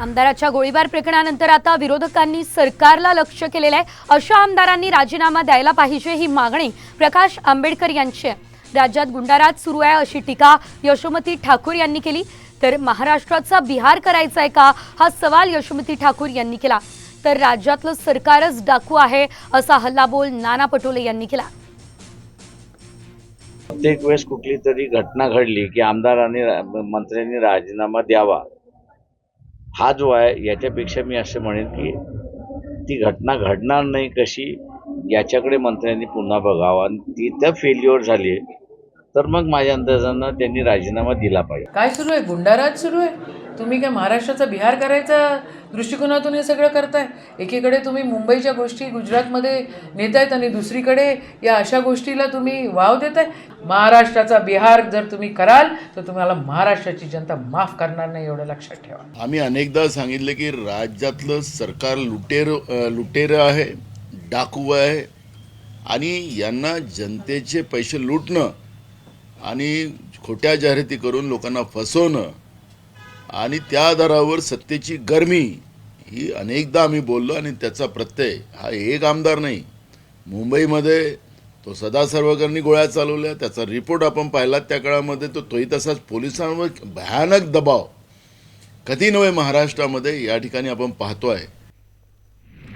आमदाराच्या गोळीबार प्रकरणानंतर आता विरोधकांनी सरकारला लक्ष केलेलं आहे. अशा आमदारांनी राजीनामा द्यायला पाहिजे ही मागणी प्रकाश आंबेडकर यांची आहे. राज्यात गुंडाराज सुरू आहे अशी टीका यशोमती ठाकूर यांनी केली. तर महाराष्ट्राचा बिहार करायचा आहे का? हा सवाल यशोमती ठाकूर यांनी केला. तर राज्यातलं सरकारच डाकू आहे असा हल्लाबोल नाना पटोले यांनी केला. प्रत्येक वेळेस कुठली तरी घटना घडली की आमदारांनी मंत्र्यांनी राजीनामा द्यावा. हा जो आहे याच्यापेक्षा मी असं म्हणेन की ती घटना घडणार नाही कशी याच्याकडे मंत्र्यांनी पुन्हा बघावं. आणि ती तर फेल्युअर झाली तर मग माझ्या अंदाजानं त्यांनी राजीनामा दिला पाहिजे. काय सुरू आहे? गुंडाराज सुरू आहे? तुम्ही काय महाराष्ट्राचा बिहार करायचा दृष्टिकोनातून हे सगळं करताय? एकीकडे तुम्ही मुंबईच्या गोष्टी गुजरातमध्ये नेत आहेत आणि दुसरीकडे या अशा गोष्टीला तुम्ही वाव देत आहे महाराष्ट्राचा बिहार जर तुम्ही कराल तर तुम्हाला महाराष्ट्राची जनता माफ करणार नाही एवढं लक्षात ठेवा. आम्ही अनेकदा सांगितलं की राज्यातलं सरकार लुटेर लुटेर लुटेरं आहे डाकू आहे आणि यांना जनतेचे पैसे लुटणं आणि खोट्या जाहिराती करून लोकांना फसवणं आणि त्या आधारावर सत्तेची गरमी ही अनेकदा आम्ही बोललो आणि त्याचा प्रत्यय हा एक आमदार नाही. मुंबईमध्ये तो सदा सर्वकरणी गोळ्या चालवल्या त्याचा रिपोर्ट आपण पाहिला त्या काळामध्ये तो तोही तसाच पोलिसांवर भयानक दबाव. कधी नव्हे महाराष्ट्रामध्ये या ठिकाणी आपण पाहतो आहे